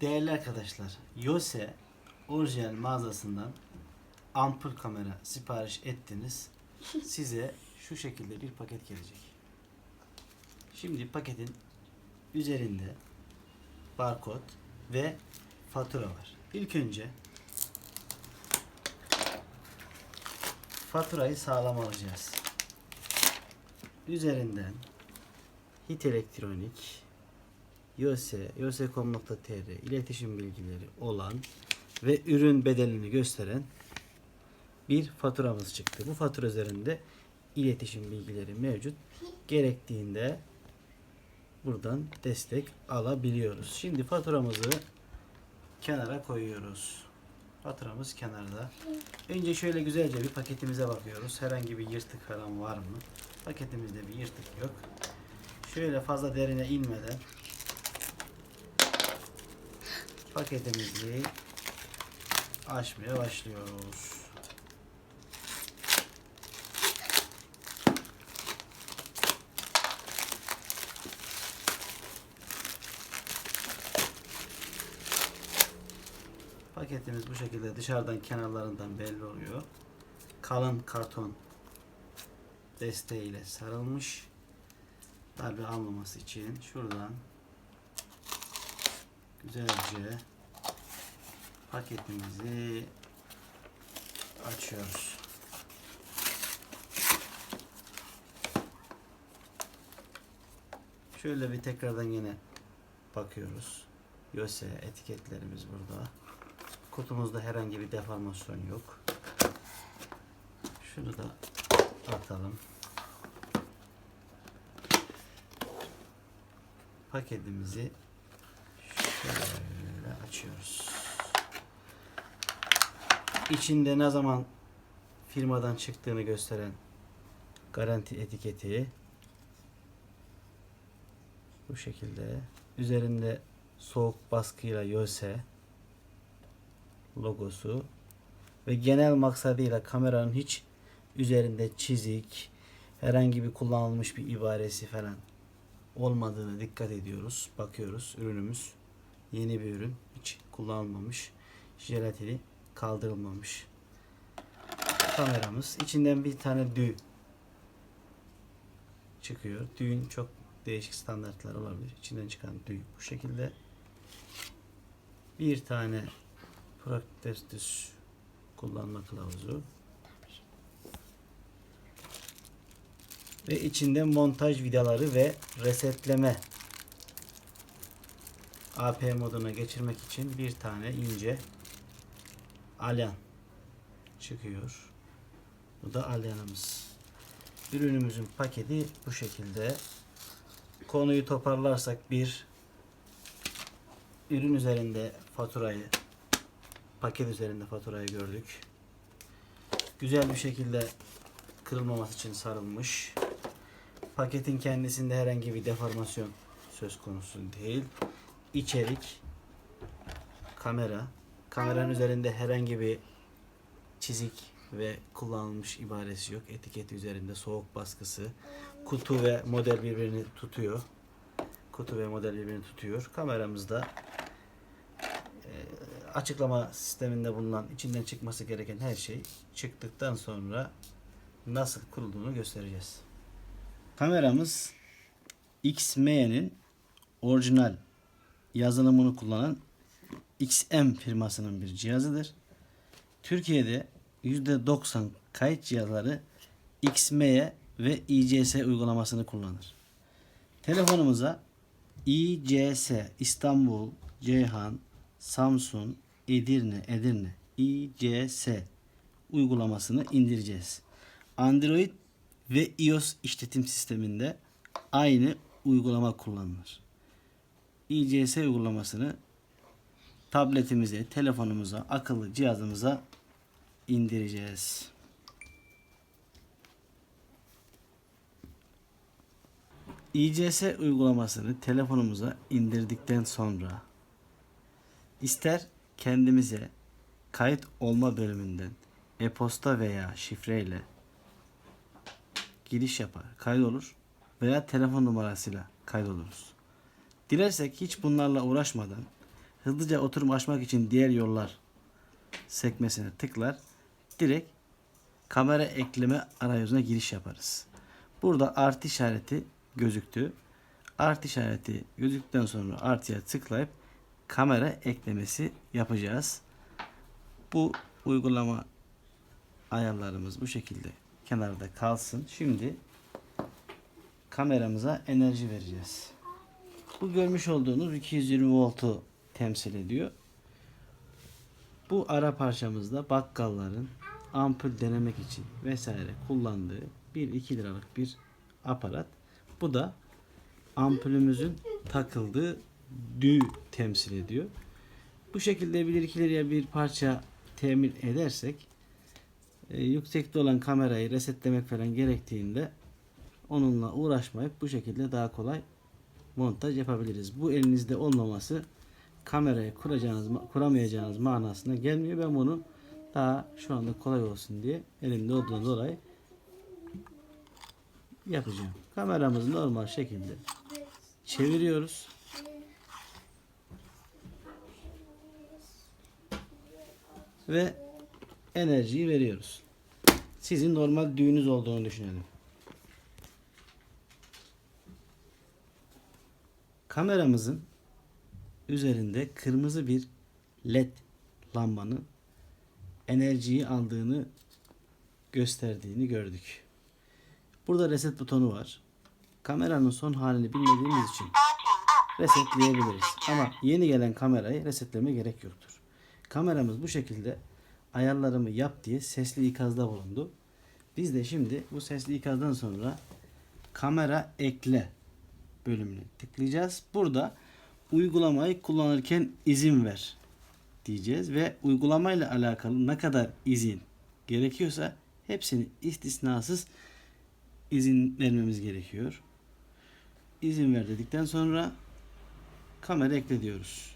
Değerli arkadaşlar, Yose orijinal mağazasından ampul kamera sipariş ettiniz. Size şu şekilde bir paket gelecek. Şimdi paketin üzerinde barkod ve fatura var. İlk önce faturayı sağlam alacağız. Üzerinden Hit Elektronik, yose.com.tr iletişim bilgileri olan ve ürün bedelini gösteren bir faturamız çıktı. Bu fatura üzerinde iletişim bilgileri mevcut. Gerektiğinde buradan destek alabiliyoruz. Şimdi faturamızı kenara koyuyoruz. Faturamız kenarda. Önce şöyle güzelce bir paketimize bakıyoruz. Herhangi bir yırtık falan var mı? Paketimizde bir yırtık yok. Şöyle fazla derine inmeden paketimizi açmaya başlıyoruz. Paketimiz bu şekilde dışarıdan kenarlarından belli oluyor. Kalın karton desteğiyle sarılmış. Darbe almaması için şuradan güzelce paketimizi açıyoruz. Şöyle bir tekrardan yine bakıyoruz. Yose etiketlerimiz burada. Kutumuzda herhangi bir deformasyon yok. Şunu da atalım. Paketimizi şöyle açıyoruz. İçinde ne zaman firmadan çıktığını gösteren garanti etiketi bu şekilde üzerinde soğuk baskıyla Yose logosu ve genel maksadıyla kameranın hiç üzerinde çizik herhangi bir kullanılmış bir ibaresi falan olmadığını dikkat ediyoruz. Bakıyoruz ürünümüz yeni bir ürün. Hiç kullanılmamış. Jelatini kaldırılmamış. Kameramız. içinden bir tane düğ çıkıyor. Düğün çok değişik standartlar olabilir. İçinden çıkan düğ bu şekilde. Bir tane Practice kullanma kılavuzu. Ve içinde montaj vidaları ve resetleme AP moduna geçirmek için bir tane ince alyan çıkıyor. Bu da alyanımız. Ürünümüzün paketi bu şekilde. Konuyu toparlarsak bir ürün üzerinde faturayı paket üzerinde faturayı gördük. Güzel bir şekilde kırılmaması için sarılmış. Paketin kendisinde herhangi bir deformasyon söz konusu değil. İçerik, kamera, kameranın üzerinde herhangi bir çizik ve kullanılmış ibaresi yok. Etiketi üzerinde soğuk baskısı. Kutu ve model birbirini tutuyor. Kutu ve model birbirini tutuyor. Kameramızda e, açıklama sisteminde bulunan içinden çıkması gereken her şey çıktıktan sonra nasıl kurulduğunu göstereceğiz. Kameramız XM'nin orijinal yazılımını kullanan XM firmasının bir cihazıdır. Türkiye'de %90 kayıt cihazları XM'ye ve ICS uygulamasını kullanır. Telefonumuza ICS İstanbul, Ceyhan, Samsun, Edirne, Edirne, ICS uygulamasını indireceğiz. Android ve iOS işletim sisteminde aynı uygulama kullanılır. ICS uygulamasını tabletimize, telefonumuza, akıllı cihazımıza indireceğiz. ICS uygulamasını telefonumuza indirdikten sonra ister kendimize kayıt olma bölümünden e-posta veya şifreyle giriş yapar, kaydolur veya telefon numarasıyla kaydoluruz. Dilersek hiç bunlarla uğraşmadan hızlıca oturum açmak için diğer yollar sekmesine tıklar. Direkt kamera ekleme arayüzüne giriş yaparız. Burada artı işareti gözüktü. Artı işareti gözüktükten sonra artıya tıklayıp kamera eklemesi yapacağız. Bu uygulama ayarlarımız bu şekilde kenarda kalsın. Şimdi kameramıza enerji vereceğiz. Bu görmüş olduğunuz 220 voltu temsil ediyor. Bu ara parçamızda bakkalların ampul denemek için vesaire kullandığı 1-2 liralık bir aparat. Bu da ampulümüzün takıldığı düğü temsil ediyor. Bu şekilde 1-2 liraya bir parça temin edersek e, yüksekte olan kamerayı resetlemek falan gerektiğinde onunla uğraşmayıp bu şekilde daha kolay montaj yapabiliriz. Bu elinizde olmaması kamerayı kuracağınız, kuramayacağınız manasına gelmiyor. Ben bunu daha şu anda kolay olsun diye elimde olduğundan dolayı yapacağım. Kameramızı normal şekilde çeviriyoruz. Ve enerjiyi veriyoruz. Sizin normal düğünüz olduğunu düşünelim. Kameramızın üzerinde kırmızı bir led lambanın enerjiyi aldığını gösterdiğini gördük. Burada reset butonu var. Kameranın son halini bilmediğimiz için resetleyebiliriz. Ama yeni gelen kamerayı resetleme gerek yoktur. Kameramız bu şekilde ayarlarımı yap diye sesli ikazda bulundu. Biz de şimdi bu sesli ikazdan sonra kamera ekle bölümüne tıklayacağız. Burada uygulamayı kullanırken izin ver diyeceğiz ve uygulamayla alakalı ne kadar izin gerekiyorsa hepsini istisnasız izin vermemiz gerekiyor. İzin ver dedikten sonra kamera ekle diyoruz.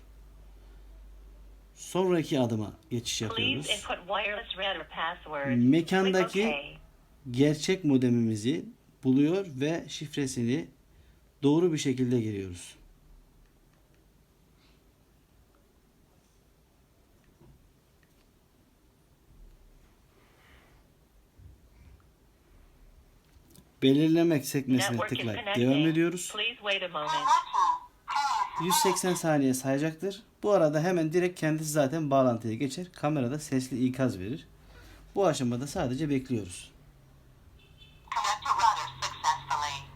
Sonraki adıma geçiş yapıyoruz. Mekandaki gerçek modemimizi buluyor ve şifresini doğru bir şekilde giriyoruz. Belirlemek sekmesine tıklayıp devam ediyoruz. Please wait a moment. 180 saniye sayacaktır. Bu arada hemen direkt kendisi zaten bağlantıya geçer. Kamerada sesli ikaz verir. Bu aşamada sadece bekliyoruz.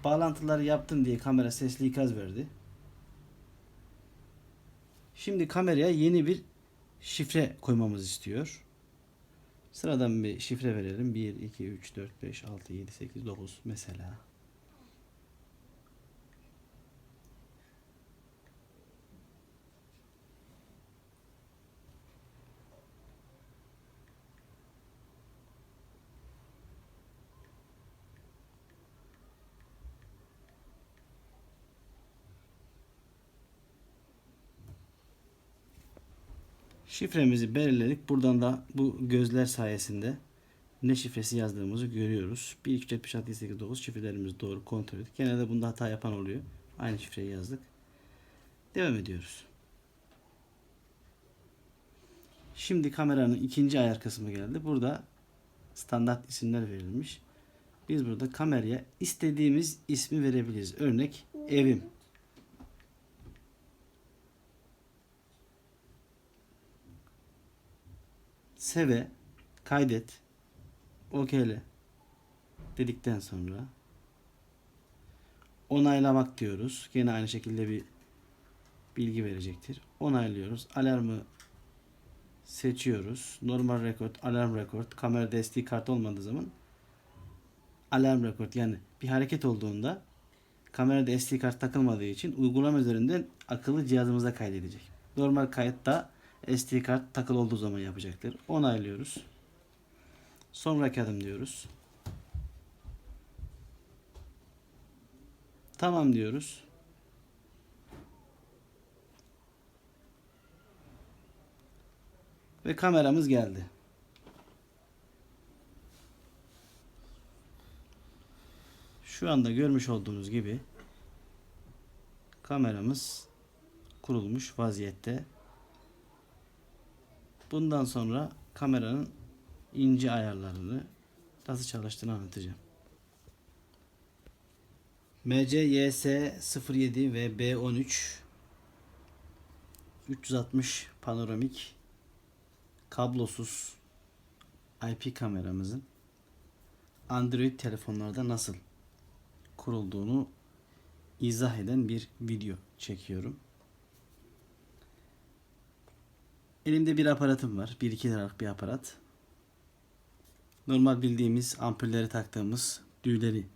Bağlantıları yaptım diye kamera sesli ikaz verdi. Şimdi kameraya yeni bir şifre koymamız istiyor. Sıradan bir şifre verelim. 1, 2, 3, 4, 5, 6, 7, 8, 9 mesela. Şifremizi belirledik. Buradan da bu gözler sayesinde ne şifresi yazdığımızı görüyoruz. 1, 2, 3, 4, 5, 6, 7, 8, 9 şifrelerimizi doğru kontrol ettik. Genelde bunda hata yapan oluyor. Aynı şifreyi yazdık. Devam ediyoruz. Şimdi kameranın ikinci ayar kısmı geldi. Burada standart isimler verilmiş. Biz burada kameraya istediğimiz ismi verebiliriz. Örnek evim. Seve, kaydet, okeyle dedikten sonra onaylamak diyoruz. Gene aynı şekilde bir bilgi verecektir. Onaylıyoruz. Alarmı seçiyoruz. Normal rekord, alarm rekord, kamera SD kart olmadığı zaman alarm rekord yani bir hareket olduğunda kamerada SD kart takılmadığı için uygulama üzerinden akıllı cihazımıza kaydedecek. Normal kayıtta SD kart takılı olduğu zaman yapacaktır. Onaylıyoruz. Sonraki adım diyoruz. Tamam diyoruz. Ve kameramız geldi. Şu anda görmüş olduğunuz gibi kameramız kurulmuş vaziyette. Bundan sonra kameranın ince ayarlarını nasıl çalıştığını anlatacağım. MCYS 07 ve B13 360 panoramik kablosuz IP kameramızın Android telefonlarda nasıl kurulduğunu izah eden bir video çekiyorum. Elimde bir aparatım var. 1-2 liralık bir aparat. Normal bildiğimiz ampulleri taktığımız düğleri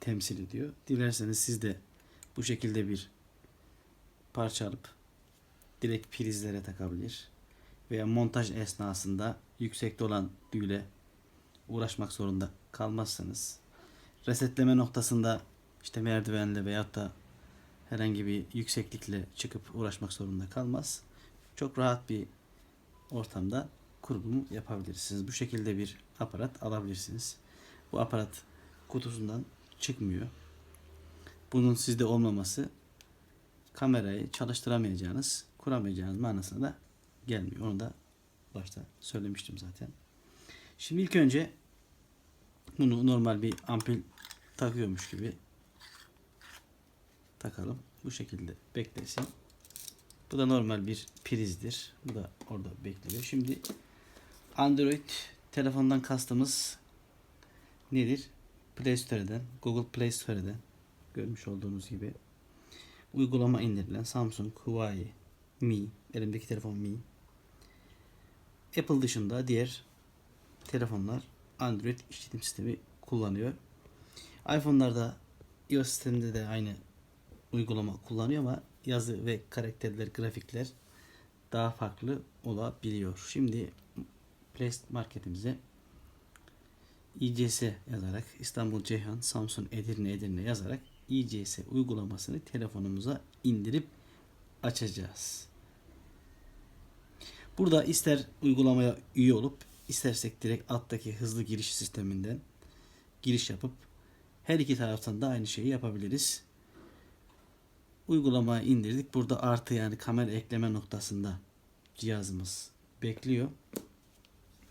temsil ediyor. Dilerseniz siz de bu şekilde bir parça alıp direkt prizlere takabilir. Veya montaj esnasında yüksekte olan düğle uğraşmak zorunda kalmazsanız resetleme noktasında işte merdivenle veyahut da herhangi bir yükseklikle çıkıp uğraşmak zorunda kalmaz. Çok rahat bir ortamda kurulumu yapabilirsiniz. Bu şekilde bir aparat alabilirsiniz. Bu aparat kutusundan çıkmıyor. Bunun sizde olmaması kamerayı çalıştıramayacağınız, kuramayacağınız manasına da gelmiyor. Onu da başta söylemiştim zaten. Şimdi ilk önce bunu normal bir ampul takıyormuş gibi takalım. Bu şekilde beklesin. Bu da normal bir prizdir. Bu da orada bekliyor. Şimdi Android telefondan kastımız nedir? Play Store'den, Google Play Store'den görmüş olduğunuz gibi uygulama indirilen Samsung, Huawei, Mi, elimdeki telefon Mi. Apple dışında diğer telefonlar Android işletim sistemi kullanıyor. iPhone'larda iOS sisteminde de aynı uygulama kullanıyor ama yazı ve karakterler, grafikler daha farklı olabiliyor. Şimdi Play Market'imize İCS yazarak İstanbul Ceyhan, Samsun Edirne Edirne yazarak İCS uygulamasını telefonumuza indirip açacağız. Burada ister uygulamaya üye olup istersek direkt alttaki hızlı giriş sisteminden giriş yapıp her iki taraftan da aynı şeyi yapabiliriz. Uygulamayı indirdik. Burada artı yani kamera ekleme noktasında cihazımız bekliyor.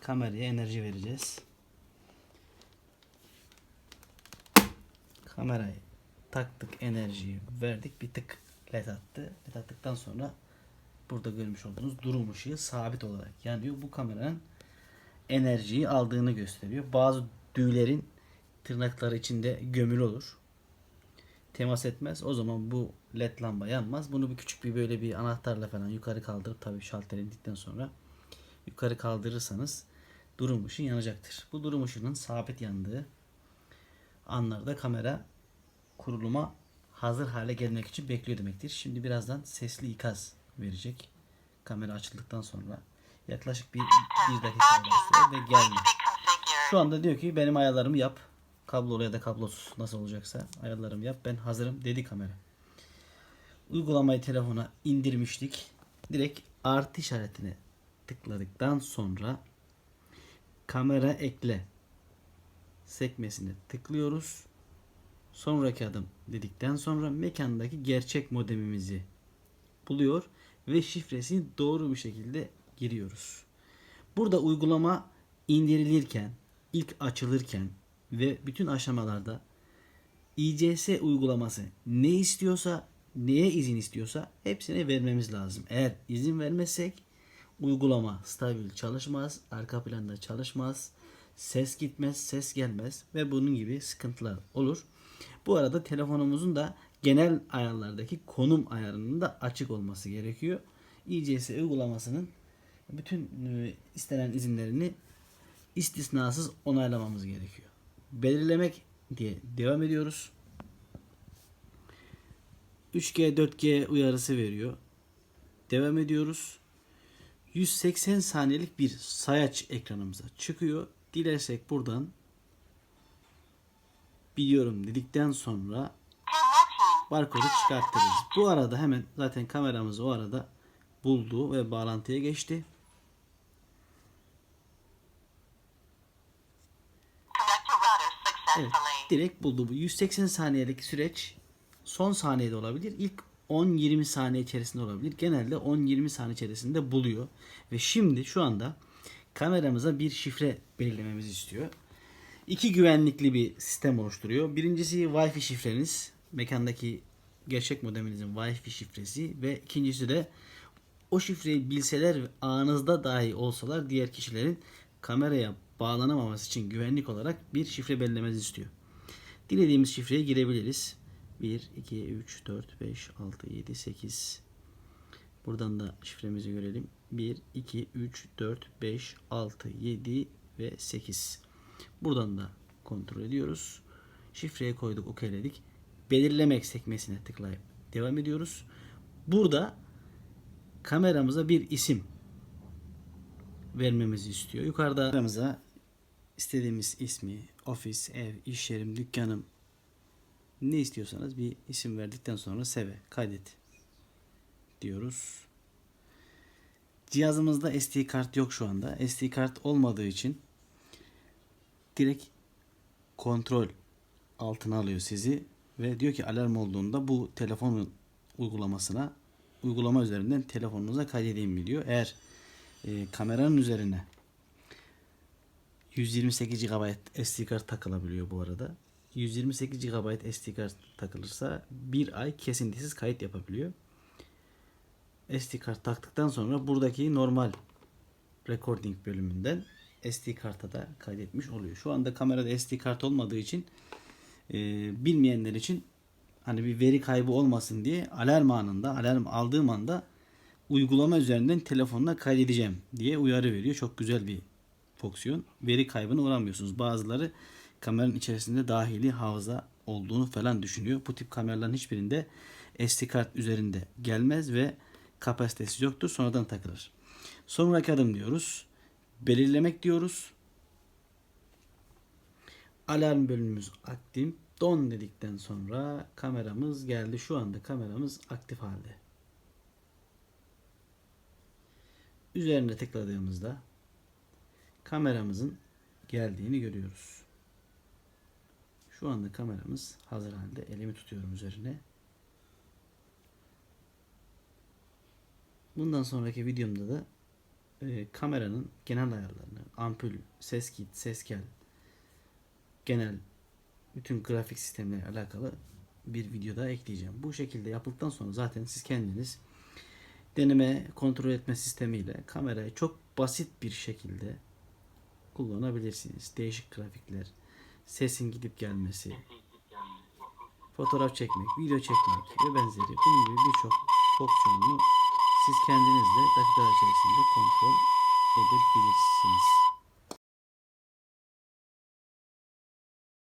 Kameraya enerji vereceğiz. Kamerayı taktık enerjiyi verdik bir tık led attı. Led attıktan sonra burada görmüş olduğunuz durum ışığı sabit olarak yanıyor. Bu kameranın enerjiyi aldığını gösteriyor. Bazı düğlerin tırnakları içinde gömülü olur. Temas etmez. O zaman bu led lamba yanmaz. Bunu bir küçük bir böyle bir anahtarla falan yukarı kaldırıp tabii şalter indikten sonra yukarı kaldırırsanız durum ışığı yanacaktır. Bu durum ışığının sabit yandığı anlarda kamera kuruluma hazır hale gelmek için bekliyor demektir. Şimdi birazdan sesli ikaz verecek. Kamera açıldıktan sonra yaklaşık bir, bir dakika süre ve gelmiyor. Şu anda diyor ki benim ayarlarımı yap. Kablolu ya da kablosuz nasıl olacaksa ayarlarımı yap. Ben hazırım dedi kamera. Uygulamayı telefona indirmiştik. Direkt artı işaretine tıkladıktan sonra kamera ekle sekmesine tıklıyoruz. Sonraki adım dedikten sonra mekandaki gerçek modemimizi buluyor ve şifresini doğru bir şekilde giriyoruz. Burada uygulama indirilirken, ilk açılırken ve bütün aşamalarda İCS uygulaması ne istiyorsa, neye izin istiyorsa hepsine vermemiz lazım. Eğer izin vermezsek uygulama stabil çalışmaz, arka planda çalışmaz, ses gitmez, ses gelmez ve bunun gibi sıkıntılar olur. Bu arada telefonumuzun da genel ayarlardaki konum ayarının da açık olması gerekiyor. İCS uygulamasının bütün e, istenen izinlerini istisnasız onaylamamız gerekiyor. Belirlemek diye devam ediyoruz. 3G 4G uyarısı veriyor. Devam ediyoruz. 180 saniyelik bir sayaç ekranımıza çıkıyor. Dilersek buradan biliyorum dedikten sonra barkodu çıkartırız. Bu arada hemen zaten kameramız o arada buldu ve bağlantıya geçti. Evet, direkt buldu bu. 180 saniyelik süreç son saniyede olabilir. İlk 10-20 saniye içerisinde olabilir. Genelde 10-20 saniye içerisinde buluyor. Ve şimdi şu anda kameramıza bir şifre belirlememizi istiyor. İki güvenlikli bir sistem oluşturuyor. Birincisi Wi-Fi şifreniz. Mekandaki gerçek modeminizin Wi-Fi şifresi ve ikincisi de o şifreyi bilseler ve ağınızda dahi olsalar diğer kişilerin kameraya bağlanamaması için güvenlik olarak bir şifre belirlemenizi istiyor. Dilediğimiz şifreye girebiliriz. 1, 2, 3, 4, 5, 6, 7, 8. Buradan da şifremizi görelim. 1, 2, 3, 4, 5, 6, 7 ve 8. Buradan da kontrol ediyoruz. Şifreye koyduk, okeyledik. Belirlemek sekmesine tıklayıp devam ediyoruz. Burada kameramıza bir isim vermemizi istiyor. Yukarıda kameramıza istediğimiz ismi, ofis, ev, iş yerim, dükkanım ne istiyorsanız bir isim verdikten sonra seve, kaydet diyoruz. Cihazımızda SD kart yok şu anda. SD kart olmadığı için direkt kontrol altına alıyor sizi ve diyor ki alarm olduğunda bu telefonun uygulamasına uygulama üzerinden telefonunuza kaydedeyim mi diyor. Eğer e, kameranın üzerine 128 GB SD kart takılabiliyor bu arada. 128 GB SD kart takılırsa bir ay kesintisiz kayıt yapabiliyor. SD kart taktıktan sonra buradaki normal recording bölümünden SD karta da kaydetmiş oluyor. Şu anda kamerada SD kart olmadığı için e, bilmeyenler için hani bir veri kaybı olmasın diye alarm anında alarm aldığım anda uygulama üzerinden telefonuna kaydedeceğim diye uyarı veriyor. Çok güzel bir fonksiyon. Veri kaybına uğramıyorsunuz. Bazıları kameranın içerisinde dahili hafıza olduğunu falan düşünüyor. Bu tip kameraların hiçbirinde SD kart üzerinde gelmez ve kapasitesi yoktur. Sonradan takılır. Sonraki adım diyoruz. Belirlemek diyoruz. Alarm bölümümüz aktif. Don dedikten sonra kameramız geldi. Şu anda kameramız aktif halde. Üzerine tıkladığımızda kameramızın geldiğini görüyoruz. Şu anda kameramız hazır halde. Elimi tutuyorum üzerine. Bundan sonraki videomda da e, kameranın genel ayarlarını, ampul, ses kit, ses gel, genel bütün grafik sistemle alakalı bir video daha ekleyeceğim. Bu şekilde yapıldıktan sonra zaten siz kendiniz deneme kontrol etme sistemiyle kamerayı çok basit bir şekilde kullanabilirsiniz. Değişik grafikler, sesin gidip gelmesi, fotoğraf çekmek, video çekmek ve benzeri bunun gibi birçok fonksiyonunu siz kendiniz de dakikalar içerisinde kontrol edebilirsiniz.